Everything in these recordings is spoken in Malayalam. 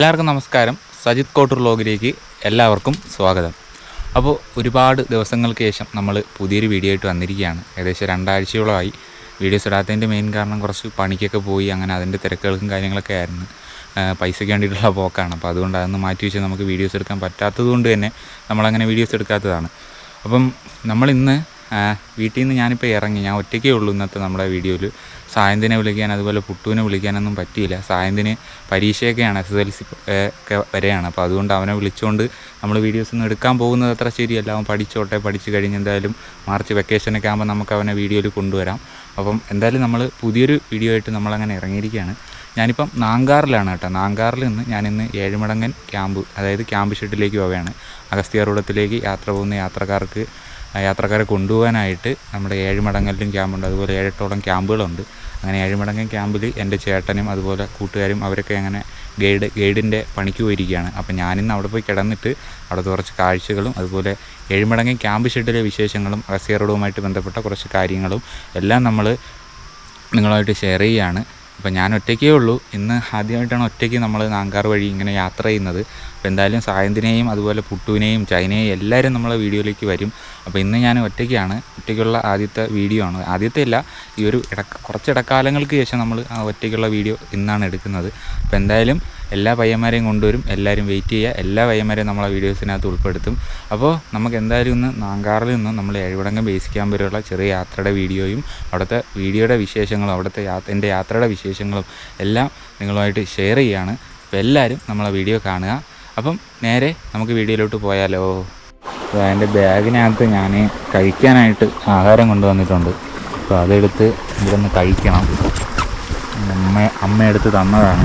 എല്ലാവർക്കും നമസ്കാരം. സജിത് കോട്ടൂർ ലോഗിലേക്ക് എല്ലാവർക്കും സ്വാഗതം. അപ്പോൾ ഒരുപാട് ദിവസങ്ങൾക്ക് ശേഷം നമ്മൾ പുതിയൊരു വീഡിയോ ആയിട്ട് വന്നിരിക്കുകയാണ്. ഏകദേശം രണ്ടാഴ്ചയോളമായി വീഡിയോസ് ഇടാത്തതിന്റെ മെയിൻ കാരണം കുറച്ച് പണിക്കൊക്കെ പോയി അങ്ങനെ അതിന്റെ തിരക്കുകൾക്കും കാര്യങ്ങളൊക്കെ ആയിരുന്നു. പൈസയ്ക്ക് വേണ്ടിയിട്ടുള്ള പോക്കാണ്. അപ്പോൾ അതുകൊണ്ട് അതൊന്ന് മാറ്റി വെച്ച് നമുക്ക് വീഡിയോസ് എടുക്കാൻ പറ്റാത്തത് കൊണ്ട് തന്നെ നമ്മളങ്ങനെ വീഡിയോസ് എടുക്കാത്തതാണ്. അപ്പം നമ്മളിന്ന് ആ, വീട്ടിൽ നിന്ന് ഞാനിപ്പോൾ ഇറങ്ങി. ഞാൻ ഒറ്റയ്ക്കേ ഉള്ളൂ ഇന്നത്തെ നമ്മുടെ വീഡിയോയിൽ സായന്തിനെ വിളിക്കാൻ അതുപോലെ പുട്ടുവിനെ വിളിക്കാനൊന്നും പറ്റിയില്ല. സായന്തിന് പരീക്ഷയൊക്കെയാണ് എസ് എസ് എൽ സി ഒക്കെ വരെയാണ്. അപ്പോൾ അതുകൊണ്ട് അവനെ വിളിച്ചുകൊണ്ട് നമ്മൾ വീഡിയോസ് ഒന്നും എടുക്കാൻ പോകുന്നത് അത്ര ശരിയല്ല. അവൻ പഠിച്ചോട്ടെ പഠിച്ച് കഴിഞ്ഞ് എന്തായാലും മാർച്ച് വെക്കേഷനൊക്കെ ആകുമ്പോൾ നമുക്ക് അവനെ വീഡിയോയിൽ കൊണ്ടുവരാം. അപ്പം എന്തായാലും നമ്മൾ പുതിയൊരു വീഡിയോ ആയിട്ട് നമ്മളങ്ങനെ ഇറങ്ങിയിരിക്കുകയാണ് ഞാനിപ്പം നാങ്കാറിലാണ് കേട്ടോ. നാങ്കാറിൽ നിന്ന് ഞാനിന്ന് ഏഴുമടങ്ങൻ ക്യാമ്പ് അതായത് ക്യാമ്പ് ഷെഡിലേക്ക് പോവുകയാണ്. അഗസ്ത്യാർകൂടത്തിലേക്ക് യാത്ര പോകുന്ന യാത്രക്കാർക്ക് യാത്രക്കാരെ കൊണ്ടുപോകാനായിട്ട് നമ്മുടെ ഏഴുമടങ്ങലിലും ക്യാമ്പുണ്ട്. അതുപോലെ ഏഴെട്ടോളം ക്യാമ്പുകളുണ്ട്. അങ്ങനെ ഏഴുമടങ്ങൻ ക്യാമ്പിൽ എന്റെ ചേട്ടനും അതുപോലെ കൂട്ടുകാരും അവരൊക്കെ അങ്ങനെ ഗൈഡ് ഗൈഡിന്റെ പണിക്ക് പോയിരിക്കുകയാണ്. അപ്പോൾ ഞാനിന്ന് അവിടെ പോയി കിടന്നിട്ട് അവിടെ കുറച്ച് കാഴ്ചകളും അതുപോലെ ഏഴുമടങ്ങൻ ക്യാമ്പ് ഷെഡിലെ വിശേഷങ്ങളും റസിയറോഡുമായിട്ട് ബന്ധപ്പെട്ട കുറച്ച് കാര്യങ്ങളും എല്ലാം നമ്മൾ നിങ്ങളുമായിട്ട് ഷെയർ ചെയ്യുകയാണ്. അപ്പോൾ ഞാൻ ഒറ്റയ്ക്കേ ഉള്ളൂ. ഇന്ന് ആദ്യമായിട്ടാണ് ഒറ്റയ്ക്ക് നമ്മൾ നാങ്കാർ വഴി ഇങ്ങനെ യാത്ര ചെയ്യുന്നത്. അപ്പോൾ എന്തായാലും സായന്തിനെയും അതുപോലെ പുട്ടുവിനെയും ചൈനയും എല്ലാവരും നമ്മളെ വീഡിയോയിലേക്ക് വരും. അപ്പോൾ ഇന്ന് ഞാൻ ഒറ്റയ്ക്കാണ്. ഒറ്റയ്ക്കുള്ള ആദ്യത്തെ വീഡിയോ ആണ്. ആദ്യത്തെ അല്ല ഈ ഒരു ഇടക്ക കുറച്ച് ഇടക്കാലങ്ങൾക്ക് ശേഷം നമ്മൾ ഒറ്റയ്ക്കുള്ള വീഡിയോ ഇന്നാണ് എടുക്കുന്നത്. അപ്പോൾ എന്തായാലും എല്ലാ പയ്യന്മാരെയും കൊണ്ടുവരും. എല്ലാവരും വെയിറ്റ് ചെയ്യുക. എല്ലാ പയ്യന്മാരെയും നമ്മളെ വീഡിയോസിനകത്ത് ഉൾപ്പെടുത്തും. അപ്പോൾ നമുക്ക് എന്തായാലും ഇന്ന് നാങ്കാറിൽ നിന്ന് നമ്മൾ എഴുപടങ്ങം ബേസ് ക്യാമ്പ് വരെയുള്ള ചെറിയ യാത്രയുടെ വീഡിയോയും അവിടുത്തെ വീഡിയോയുടെ വിശേഷങ്ങളും അവിടുത്തെ എന്റെ യാത്രയുടെ വിശേഷങ്ങളും എല്ലാം നിങ്ങളുമായിട്ട് ഷെയർ ചെയ്യുകയാണ്. അപ്പോൾ എല്ലാവരും നമ്മളെ വീഡിയോ കാണുക. അപ്പം നേരെ നമുക്ക് വീഡിയോയിലോട്ട് പോയാലോ? അപ്പോൾ എന്റെ ബാഗിനകത്ത് ഞാൻ കഴിക്കാനായിട്ട് ആഹാരം കൊണ്ടുവന്നിട്ടുണ്ട്. അപ്പോൾ അതെടുത്ത് ഇവിടെ കഴിക്കണം. അമ്മ അമ്മ എടുത്ത് തന്നതാണ്.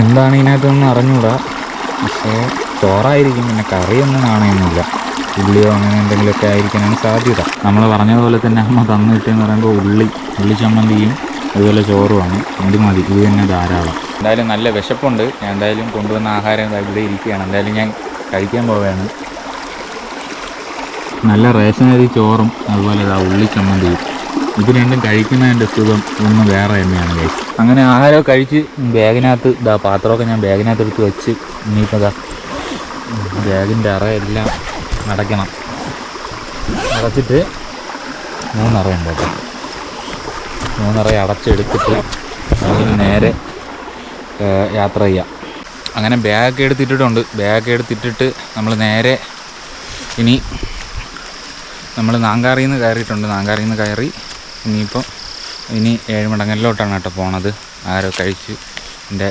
എന്താണ് ഇതിനകത്തൊന്നും അറിഞ്ഞൂടാ. പക്ഷേ ചോറായിരിക്കും പിന്നെ കറിയൊന്നും കാണുന്നില്ല ഉള്ളിയോ അങ്ങനെ എന്തെങ്കിലുമൊക്കെ ആയിരിക്കാനാണ് സാധ്യത. നമ്മൾ പറഞ്ഞതുപോലെ തന്നെ അമ്മ തന്നു കിട്ടിയെന്ന് പറയുമ്പോൾ ഉള്ളി ഉള്ളി ചമ്മന്തിയും അതുപോലെ ചോറുമാണ്. ഇത് മതി. ഇത് തന്നെ ധാരാളം. എന്തായാലും നല്ല വിശപ്പുണ്ട്. ഞാൻ എന്തായാലും കൊണ്ടുവന്ന ആഹാരം ഇവിടെ ഇരിക്കുകയാണ്. എന്തായാലും ഞാൻ കഴിക്കാൻ പോവുകയാണ്. നല്ല റേഷൻ അരി ചോറും അതുപോലെ ഇതാ ഉള്ളി ചമ്മന്തിയും ഇത് രണ്ടും കഴിക്കുന്നതിന്റെ സുഖം ഒന്ന് വേറെ തന്നെയാണ് കഴിച്ച് അങ്ങനെ ആഹാരമൊക്കെ കഴിച്ച് ബാഗിനകത്ത് ഇതാ പാത്രമൊക്കെ ഞാൻ ബാഗിനകത്ത് എടുത്ത് വെച്ച് ഇനിയിപ്പോൾ ഇതാ ബാഗിന്റെ അറയെല്ലാം അടയ്ക്കണം അടച്ചിട്ട് മൂന്നറയുണ്ട് കേട്ടോ. മൂന്നറ അടച്ചെടുത്തിട്ട് നേരെ യാത്ര ചെയ്യാം. അങ്ങനെ ബാഗ് എടുത്തിട്ടിട്ടുണ്ട്. ബാഗ് എടുത്തിട്ടിട്ട് നമ്മൾ നേരെ ഇനി നമ്മൾ നാങ്കാറിയിൽ നിന്ന് കയറിയിട്ടുണ്ട്. നാങ്കാറിയിൽ നിന്ന് കയറി ഇനിയിപ്പം ഇനി ഏഴുമടങ്ങലിലോട്ടാണ് കേട്ടോ പോണത്. ആരോ കഴിച്ച് എന്റെ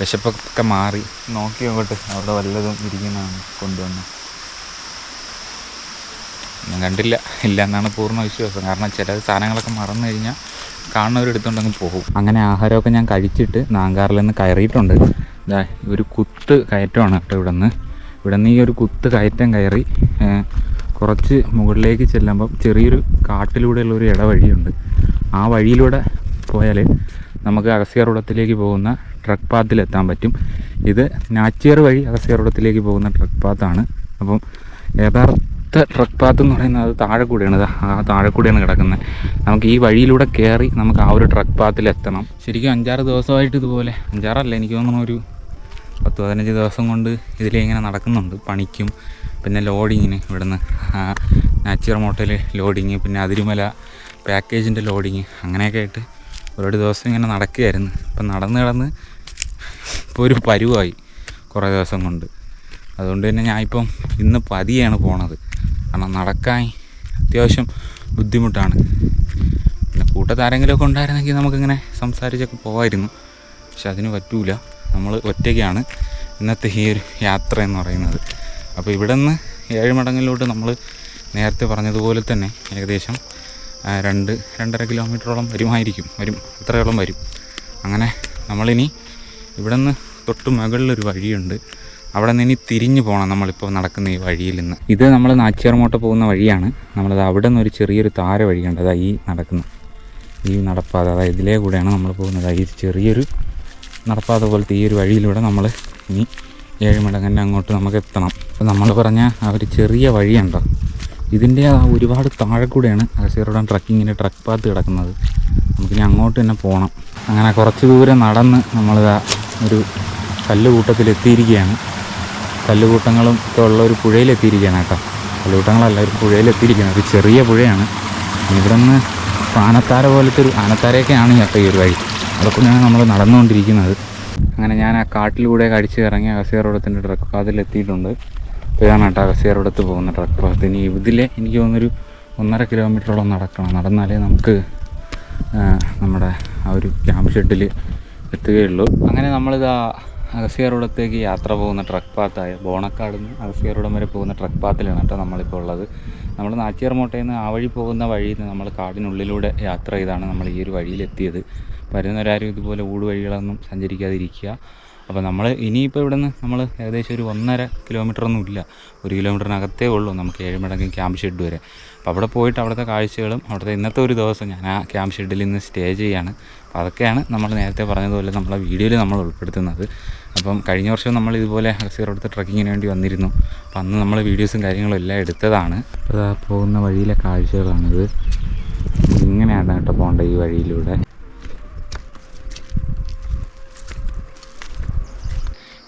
വിശപ്പൊക്കെ മാറി. നോക്കി നോക്കട്ടെ അവിടെ വല്ലതും ഇരിക്കുന്നതാണ് കൊണ്ടുവന്ന്. ഒന്നും കണ്ടില്ല. ഇല്ല എന്നാണ് പൂർണ വിശ്വാസം. കാരണം ചില സാധനങ്ങളൊക്കെ മറന്നു കഴിഞ്ഞാൽ കാണുന്നവരെടുത്തുകൊണ്ടങ്ങ് പോകും. അങ്ങനെ ആഹാരമൊക്കെ ഞാൻ കഴിച്ചിട്ട് നാങ്കാറിൽ നിന്ന് കയറിയിട്ടുണ്ട്. ഇതാ ഒരു കുത്ത് കയറ്റമാണ് കേട്ടോ ഇവിടെ നിന്ന് ഇവിടെ നിന്ന് ഈ ഒരു കുത്ത് കയറ്റം കയറി കുറച്ച് മുകളിലേക്ക് ചെല്ലുമ്പം ചെറിയൊരു കാട്ടിലൂടെയുള്ള ഒരു ഇടവഴിയുണ്ട്. ആ വഴിയിലൂടെ പോയാൽ നമുക്ക് അഗസ്യാർകുളത്തിലേക്ക് പോകുന്ന ട്രക്ക് പാത്തിലെത്താൻ പറ്റും. ഇത് നാച്ചിയർ വഴി അഗസ്യാർകുളത്തിലേക്ക് പോകുന്ന ട്രക്ക് പാത്താണ്. അപ്പം യഥാർത്ഥ ട്രക്ക് പാത്ത് എന്ന് പറയുന്നത് അത് താഴെ കൂടെയാണ്. ആ താഴെ കൂടെയാണ് കിടക്കുന്നത്. നമുക്ക് ഈ വഴിയിലൂടെ കയറി നമുക്ക് ആ ഒരു ട്രക്ക് പാത്തിൽ എത്തണം. ശരിക്കും അഞ്ചാറ് ദിവസമായിട്ട് ഇതുപോലെ അഞ്ചാറല്ല എനിക്ക് തോന്നുന്നു ഒരു പത്ത് പതിനഞ്ച് ദിവസം കൊണ്ട് ഇതിലിങ്ങനെ നടക്കുന്നുണ്ട് പണിക്കും പിന്നെ ലോഡിങ്ങിന് ഇവിടുന്ന്. നാച്ചുറൽ മോട്ടൽ ലോഡിങ് പിന്നെ അതിരുമല പാക്കേജിന്റെ ലോഡിങ് അങ്ങനെയൊക്കെ ആയിട്ട് ഒരുപാട് ദിവസം ഇങ്ങനെ നടക്കുകയായിരുന്നു. ഇപ്പം നടന്ന് കിടന്ന് ഇപ്പോൾ ഒരു പരുവായി കുറേ ദിവസം കൊണ്ട്. അതുകൊണ്ട് തന്നെ ഞാനിപ്പം ഇന്ന് പതിയാണ് പോണത്. കാരണം നടക്കാൻ അത്യാവശ്യം ബുദ്ധിമുട്ടാണ്. പിന്നെ കൂട്ടത്ത് കൂട്ടത്താരെങ്കിലുമൊക്കെ ഉണ്ടായിരുന്നെങ്കിൽ നമുക്കിങ്ങനെ സംസാരിച്ചൊക്കെ പോകായിരുന്നു പക്ഷെ അതിന് പറ്റൂല. നമ്മൾ ഒറ്റയ്ക്കാണ് ഇന്നത്തെ ഈ ഒരു യാത്ര എന്ന് പറയുന്നത്. അപ്പോൾ ഇവിടെ നിന്ന് ഏഴുമടങ്ങിലോട്ട് നമ്മൾ നേരത്തെ പറഞ്ഞതുപോലെ തന്നെ ഏകദേശം രണ്ട് രണ്ടര കിലോമീറ്ററോളം വരുമായിരിക്കും. വരും അത്രയോളം വരും. അങ്ങനെ നമ്മളിനി ഇവിടെ നിന്ന് തൊട്ട് മുകളിലൊരു വഴിയുണ്ട്. അവിടെ നിന്ന് തിരിഞ്ഞു പോകണം നമ്മളിപ്പോൾ നടക്കുന്ന ഈ വഴിയിൽ നിന്ന്. ഇത് നമ്മൾ നാച്ചിയാർമോട്ട പോകുന്ന വഴിയാണ്. നമ്മളത് അവിടെ നിന്ന് ഒരു ചെറിയൊരു താര വഴിയുണ്ട്. അതാ ഈ നടക്കുന്നത്. ഈ നടപ്പാത അതായത് ഇതിലേ കൂടെയാണ് നമ്മൾ പോകുന്നത്. ഈ ചെറിയൊരു നടപ്പാത പോലത്തെ ഈ ഒരു വഴിയിലൂടെ നമ്മൾ ഇനി ഏഴുമടങ്ങന്റെ അങ്ങോട്ട് നമുക്ക് എത്തണം. അപ്പോൾ നമ്മൾ പറഞ്ഞ ആ ഒരു ചെറിയ വഴിയുണ്ടോ? ഇതിന്റെ ആ ഒരുപാട് താഴെ കൂടെയാണ് അഗസ്യറുടം ട്രക്കിങ്ങിന്റെ ട്രക്ക് പാത്ത് കിടക്കുന്നത്. നമുക്കിനി അങ്ങോട്ട് തന്നെ പോകണം. അങ്ങനെ കുറച്ച് ദൂരം നടന്ന് നമ്മളിതാ ഒരു കല്ലുകൂട്ടത്തിൽ എത്തിയിരിക്കുകയാണ് കല്ലുകൂട്ടങ്ങളും ഒക്കെ ഉള്ള ഒരു പുഴയിലെത്തിയിരിക്കുകയാണ് കേട്ടോ. കല്ലുകൂട്ടങ്ങളല്ല ഒരു പുഴയിലെത്തിയിരിക്കുകയാണ്. ഒരു ചെറിയ പുഴയാണ്. ഇവിടെ നിന്ന് ആനത്താര പോലത്തെ ഒരു ആനത്താരയൊക്കെയാണ് കേട്ടോ ഈ ഒരു വഴി. അതൊക്കെയാണ് നമ്മൾ നടന്നുകൊണ്ടിരിക്കുന്നത്. അങ്ങനെ ഞാൻ ആ കാട്ടിലൂടെ കടിച്ച് ഇറങ്ങി അഗസിയാറോടത്തിന്റെ ട്രക്ക് പാതിലെത്തിയിട്ടുണ്ട് അപ്പോൾ ഇതാണ് കേട്ടോ അഗസിയാറോടത്ത് പോകുന്ന ട്രക്ക് പാത്ത് ഇനി ഇതിലെ എനിക്ക് തോന്നുന്നൊരു ഒന്നര കിലോമീറ്ററോളം നടക്കണം. നടന്നാലേ നമുക്ക് നമ്മുടെ ആ ഒരു ക്യാമ്പ് ഷെഡിൽ എത്തുകയുള്ളൂ. അങ്ങനെ നമ്മളിതാ അഗസ്യറോടത്തേക്ക് യാത്ര പോകുന്ന ട്രക്ക് പാത്തായ ബോണക്കാട് നിന്ന് അഗസ്യറോടം വരെ പോകുന്ന ട്രക്ക് പാത്തിലാണ് കേട്ടോ നമ്മളിപ്പോൾ ഉള്ളത്. നമ്മൾ നാച്ചിയർമോട്ടയിൽ നിന്ന് ആ വഴി പോകുന്ന വഴിയിൽ നിന്ന് നമ്മൾ കാടിനുള്ളിലൂടെ യാത്ര ചെയ്താണ് നമ്മൾ ഈ ഒരു വഴിയിലെത്തിയത്. വരുന്നവരാരും ഇതുപോലെ ഊടുവഴികളൊന്നും സഞ്ചരിക്കാതിരിക്കുക. അപ്പോൾ നമ്മൾ ഇനിയിപ്പോൾ ഇവിടെ നിന്ന് നമ്മൾ ഏകദേശം ഒരു ഒന്നര കിലോമീറ്റർ ഒന്നും ഇല്ല. ഒരു കിലോമീറ്ററിനകത്തേ ഉള്ളൂ നമുക്ക് ഏഴുമടങ്ങി ക്യാമ്പ് ഷെഡ് വരെ. അപ്പോൾ അവിടെ പോയിട്ട് അവിടുത്തെ കാഴ്ചകളും അവിടുത്തെ ഇന്നത്തെ ഒരു ദിവസം ഞാൻ ആ ക്യാമ്പ് ഷെഡിൽ ഇന്ന് സ്റ്റേ ചെയ്യാണ്. അപ്പോൾ അതൊക്കെയാണ് നമ്മൾ നേരത്തെ പറഞ്ഞതുപോലെ നമ്മളെ വീഡിയോയിൽ നമ്മൾ ഉൾപ്പെടുത്തുന്നത്. അപ്പം കഴിഞ്ഞ വർഷം നമ്മൾ ഇതുപോലെ ഹസീറോടത്ത് ട്രക്കിങ്ങിന് വേണ്ടി വന്നിരുന്നു. അപ്പം അന്ന് നമ്മൾ വീഡിയോസും കാര്യങ്ങളും എല്ലാം എടുത്തതാണ്. അപ്പോൾ പോകുന്ന വഴിയിലെ കാഴ്ചകളാണിത്. ഇങ്ങനെയാണ് കേട്ടോ പോകേണ്ടത് ഈ വഴിയിലൂടെ.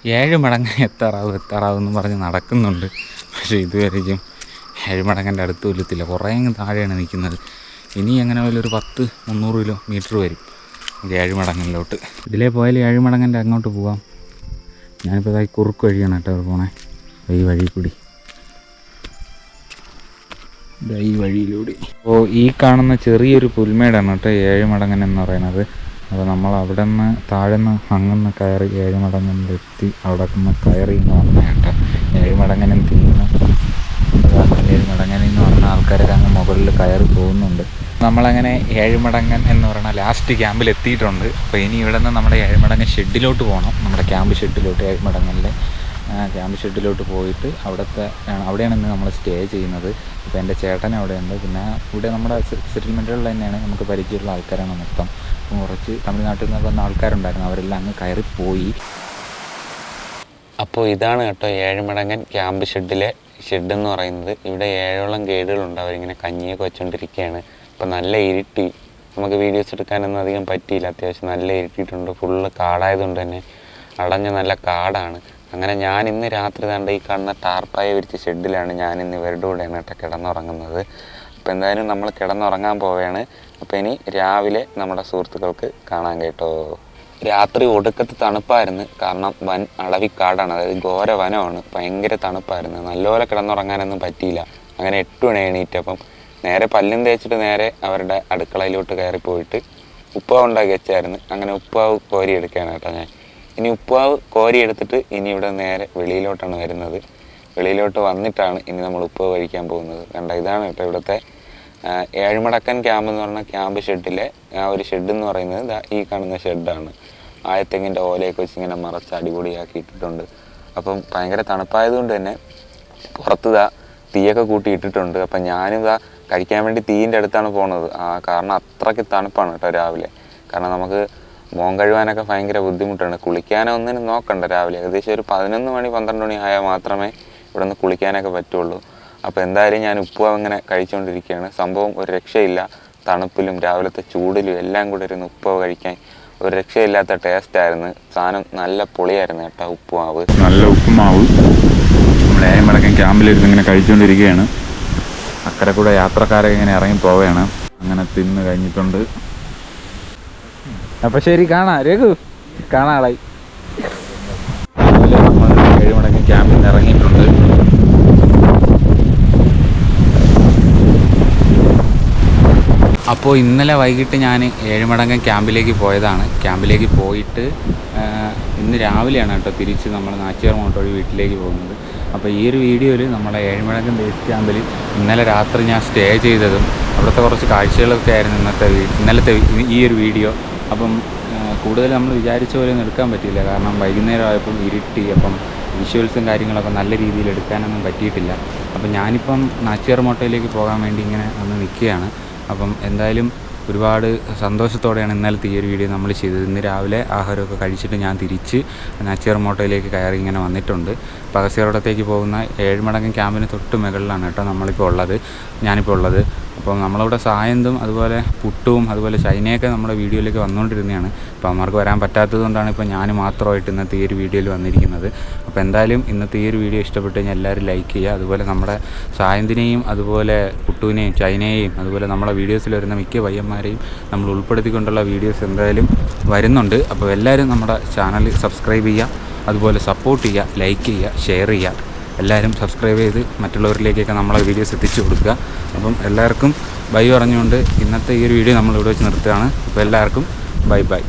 ഏഴ് മടങ്ങ് എത്താറാവും എത്താറാവും എന്ന് പറഞ്ഞ് നടക്കുന്നുണ്ട്. പക്ഷേ ഇതുവരെയും ഏഴ് മടങ്ങന്റെ അടുത്ത് വല്ലത്തില്ല കുറേ അങ്ങ് താഴെയാണ് നിൽക്കുന്നത്. ഇനി എങ്ങനെ പോലും ഒരു പത്ത് മുന്നൂറ് കിലോ മീറ്റർ വരും. ഇത് ഏഴ് മടങ്ങിലോട്ട്. ഇതിലേ പോയാൽ ഏഴ് മടങ്ങന്റെ അങ്ങോട്ട് പോവാം. ഞാനിപ്പോൾ ഇതായി കുറുക്ക് വഴിയാണ് കേട്ടോ പോണേ. ഈ വഴി കൂടി. ഈ വഴിയിലൂടെ. അപ്പോൾ ഈ കാണുന്ന ചെറിയൊരു പുൽമേടാണ് കേട്ടോ ഏഴ് മടങ്ങൻ എന്ന് പറയുന്നത്. അപ്പോൾ നമ്മൾ അവിടെ നിന്ന് താഴെ നിന്ന് അങ്ങനെ കയറി ഏഴ് എത്തി അവിടെ നിന്ന് കയറി എന്ന് പറഞ്ഞ കേട്ടോ. ഏഴ് മടങ്ങനും തിന്ന്. ഏഴ് മടങ്ങനിൽ നിന്ന് പറഞ്ഞ ആൾക്കാരൊക്കെ അങ്ങ് മുകളിൽ കയറി പോകുന്നുണ്ട്. നമ്മളങ്ങനെ ഏഴുമടങ്ങൻ എന്ന് പറയുന്ന ലാസ്റ്റ് ക്യാമ്പിൽ എത്തിയിട്ടുണ്ട്. അപ്പോൾ ഇനി ഇവിടെ നിന്ന് നമ്മുടെ ഏഴുമടങ്ങൻ ഷെഡിലോട്ട് പോകണം നമ്മുടെ ക്യാമ്പ് ഷെഡിലോട്ട് ഏഴുമടങ്ങനിലെ. ക്യാമ്പ് ഷെഡിലോട്ട് പോയിട്ട് അവിടുത്തെ അവിടെയാണ് ഇന്ന് നമ്മൾ സ്റ്റേ ചെയ്യുന്നത്. ഇപ്പോൾ എന്റെ ചേട്ടൻ അവിടെയുണ്ട്. പിന്നെ ഇവിടെ നമ്മുടെ സെറ്റിൽമെന്റുകളിൽ തന്നെയാണ് നമുക്ക് പരിചയമുള്ള ആൾക്കാരാണ് മൊത്തം. അപ്പം കുറച്ച് തമിഴ്നാട്ടിൽ നിന്ന് വന്ന ആൾക്കാരുണ്ടായിരുന്നു. അവരെല്ലാം അങ്ങ് കയറിപ്പോയി. അപ്പോൾ ഇതാണ് കേട്ടോ ഏഴുമടങ്ങൻ ക്യാമ്പ് ഷെഡിലെ ഷെഡ് എന്ന് പറയുന്നത്. ഇവിടെ ഏഴോളം ഗൈഡുകളുണ്ട്. അവരിങ്ങനെ കഞ്ഞിയൊക്കെ വെച്ചുകൊണ്ടിരിക്കുകയാണ് അപ്പോൾ നല്ല ഇരുട്ടി. നമുക്ക് വീഡിയോസ് എടുക്കാനൊന്നും അധികം പറ്റിയില്ല. അത്യാവശ്യം നല്ല ഇരുട്ടിയിട്ടുണ്ട്. ഫുള്ള് കാടായതുകൊണ്ട് തന്നെ അടഞ്ഞ നല്ല കാടാണ്. അങ്ങനെ ഞാൻ ഇന്ന് രാത്രി കണ്ട ഈ കാണുന്ന ടാർപ്പായ വിരിച്ച ഷെഡിലാണ് ഞാൻ ഇന്ന് ഇവരുടെ കൂടെ എന്നിട്ട് കിടന്നുറങ്ങുന്നത്. അപ്പോൾ എന്തായാലും നമ്മൾ കിടന്നുറങ്ങാൻ പോവുകയാണ്. അപ്പോൾ ഇനി രാവിലെ നമ്മുടെ സുഹൃത്തുക്കൾക്ക് കാണാൻ കേട്ടോ. രാത്രി ഒടുക്കത്ത് തണുപ്പായിരുന്നു. കാരണം വൻ അളവി കാടാണ് അതായത് ഘോര വനമാണ്. ഭയങ്കര തണുപ്പായിരുന്നു. നല്ലപോലെ കിടന്നുറങ്ങാനൊന്നും പറ്റിയില്ല. അങ്ങനെ എട്ട് മണി എണീറ്റപ്പം നേരെ പല്ലും തേച്ചിട്ട് നേരെ അവരുടെ അടുക്കളയിലോട്ട് കയറി പോയിട്ട് ഉപ്പാവ് ഉണ്ടാക്കി വെച്ചായിരുന്നു. അങ്ങനെ ഉപ്പാവ് കോരി എടുക്കുകയാണ് കേട്ടോ ഞാൻ. ഇനി ഉപ്പാവ് കോരിയെടുത്തിട്ട് ഇനി ഇവിടെ നേരെ വെളിയിലോട്ടാണ് വരുന്നത്. വെളിയിലോട്ട് വന്നിട്ടാണ് ഇനി നമ്മൾ ഉപ്പാവ് കഴിക്കാൻ പോകുന്നത്. കണ്ട ഇതാണ് കേട്ടോ ഇവിടുത്തെ ഏഴുമടക്കൻ ക്യാമ്പ് എന്ന് പറഞ്ഞ ക്യാമ്പ് ഷെഡിലെ ആ ഒരു ഷെഡ് എന്ന് പറയുന്നത് ദാ ഈ കാണുന്ന ഷെഡാണ് ആയത്തെങ്ങിന്റെ ഓലയൊക്കെ വെച്ച് ഇങ്ങനെ മറച്ച് അടിപൊളിയാക്കി ഇട്ടിട്ടുണ്ട് അപ്പം ഭയങ്കര തണുപ്പായതുകൊണ്ട് തന്നെ പുറത്ത് ഇതാ തീയൊക്കെ കൂട്ടി ഇട്ടിട്ടുണ്ട് അപ്പം ഞാനും ഇതാ കഴിക്കാൻ വേണ്ടി തീയിന്റെ അടുത്താണ് പോണത്. ആ കാരണം അത്രയ്ക്ക് തണുപ്പാണ് കേട്ടോ രാവിലെ. കാരണം നമുക്ക് മോൻ കഴുകാനൊക്കെ ഭയങ്കര ബുദ്ധിമുട്ടാണ്. കുളിക്കാനോ ഒന്നിനും നോക്കണ്ട രാവിലെ. ഏകദേശം ഒരു പതിനൊന്ന് മണി പന്ത്രണ്ട് മണി ആയാൽ മാത്രമേ ഇവിടെ നിന്ന് കുളിക്കാനൊക്കെ പറ്റുള്ളൂ. അപ്പോൾ എന്തായാലും ഞാൻ ഉപ്പ് അങ്ങനെ കഴിച്ചുകൊണ്ടിരിക്കുകയാണ് സംഭവം ഒരു രക്ഷയില്ല. തണുപ്പിലും രാവിലത്തെ ചൂടിലും എല്ലാം കൂടെ ഇരുന്ന് ഉപ്പ് കഴിക്കാൻ ഒരു രക്ഷയില്ലാത്ത ടേസ്റ്റ് ആയിരുന്നു. സാധനം നല്ല പൊളിയായിരുന്നു കേട്ടോ ഉപ്പുമാവ്. നല്ല ഉപ്പുമാവ്. നമ്മുടെ ഏമടക്കം ക്യാമ്പിലിരുന്ന് ഇങ്ങനെ കഴിച്ചുകൊണ്ടിരിക്കുകയാണ് അക്കരെ കൂടെ യാത്രക്കാരെ ഇങ്ങനെ ഇറങ്ങി പോവുകയാണ് അങ്ങനെ തിന്ന് കഴിഞ്ഞിട്ടുണ്ട്. അപ്പം ശരി കാണാം. രഘു കാണാളായി രാവിലെ ഏഴുമടക്കം ക്യാമ്പിൽ നിന്ന് ഇറങ്ങിയിട്ടുണ്ട്. അപ്പോൾ ഇന്നലെ വൈകിട്ട് ഞാൻ ഏഴുമടങ്ങം ക്യാമ്പിലേക്ക് പോയതാണ്. ക്യാമ്പിലേക്ക് പോയിട്ട് ഇന്ന് രാവിലെയാണ് കേട്ടോ തിരിച്ച് നമ്മൾ നാച്ചിയാർ മോട്ടോഴി വീട്ടിലേക്ക് പോകുന്നത്. അപ്പോൾ ഈ ഒരു വീഡിയോയിൽ നമ്മുടെ ഏഴുമടങ്ങം ബേസ് ക്യാമ്പിൽ ഇന്നലെ രാത്രി ഞാൻ സ്റ്റേ ചെയ്തതും അവിടുത്തെ കുറച്ച് കാഴ്ചകളൊക്കെ ആയിരുന്നു ഇന്നത്തെ ഇന്നലത്തെ ഈ ഒരു വീഡിയോ. അപ്പം കൂടുതൽ നമ്മൾ വിചാരിച്ച പോലെ ഒന്നും എടുക്കാൻ പറ്റിയില്ല. കാരണം വൈകുന്നേരം ആയപ്പോൾ ഇരുട്ടി അപ്പം വിഷ്വൽസും കാര്യങ്ങളൊക്കെ നല്ല രീതിയിൽ എടുക്കാനൊന്നും പറ്റിയിട്ടില്ല. അപ്പം ഞാനിപ്പം നാച്ചിയാർ മോട്ടോയിലേക്ക് പോകാൻ വേണ്ടി ഇങ്ങനെ വന്ന് നിൽക്കുകയാണ്. അപ്പം എന്തായാലും ഒരുപാട് സന്തോഷത്തോടെയാണ് ഇന്നലത്തെ ഈ ഒരു വീഡിയോ നമ്മൾ ചെയ്തത്. ഇന്ന് രാവിലെ ആഹാരമൊക്കെ കഴിച്ചിട്ട് ഞാൻ തിരിച്ച് നാച്ചിയർ മോട്ടോയിലേക്ക് കയറി ഇങ്ങനെ വന്നിട്ടുണ്ട്. പകസിയറോടത്തേക്ക് പോകുന്ന ഏഴുമടങ്ങൻ ക്യാമ്പിന് തൊട്ട് മുകളിലാണ് കേട്ടോ നമ്മളിപ്പോൾ ഉള്ളത്. ഞാനിപ്പോൾ ഉള്ളത് അപ്പോൾ നമ്മളവിടെ സായന്തും അതുപോലെ പുട്ടും അതുപോലെ ചൈനയൊക്കെ നമ്മുടെ വീഡിയോയിലേക്ക് വന്നുകൊണ്ടിരുന്നതാണ്. അപ്പോൾ അവന്മാർക്ക് വരാൻ പറ്റാത്തത് കൊണ്ടാണ് ഇപ്പോൾ ഞാൻ മാത്രമായിട്ട് ഇന്നത്തെ ഈ ഒരു വീഡിയോയിൽ വന്നിരിക്കുന്നത്. അപ്പോൾ എന്തായാലും ഇന്നത്തെ ഈ ഒരു വീഡിയോ ഇഷ്ടപ്പെട്ട് കഴിഞ്ഞാൽ എല്ലാവരും ലൈക്ക് ചെയ്യുക. അതുപോലെ നമ്മുടെ സായന്തിനെയും അതുപോലെ പുട്ടുവിനെയും ചൈനയെയും അതുപോലെ നമ്മുടെ വീഡിയോസിൽ വരുന്ന മിക്ക പയ്യന്മാരെയും നമ്മൾ ഉൾപ്പെടുത്തിക്കൊണ്ടുള്ള വീഡിയോസ് എന്തായാലും വരുന്നുണ്ട്. അപ്പോൾ എല്ലാവരും നമ്മുടെ ചാനൽ സബ്സ്ക്രൈബ് ചെയ്യുക. അതുപോലെ സപ്പോർട്ട് ചെയ്യുക ലൈക്ക് ചെയ്യുക ഷെയർ ചെയ്യുക. എല്ലാവരും സബ്സ്ക്രൈബ് ചെയ്ത് മറ്റുള്ളവരിലേക്കൊക്കെ നമ്മളെ വീഡിയോസ് എത്തിച്ചു കൊടുക്കുക. അപ്പം എല്ലാവർക്കും ബൈ പറഞ്ഞുകൊണ്ട് ഇന്നത്തെ ഈ ഒരു വീഡിയോ നമ്മളിവിടെ വെച്ച് നിർത്തുകയാണ്. അപ്പോൾ എല്ലാവർക്കും ബൈ ബൈ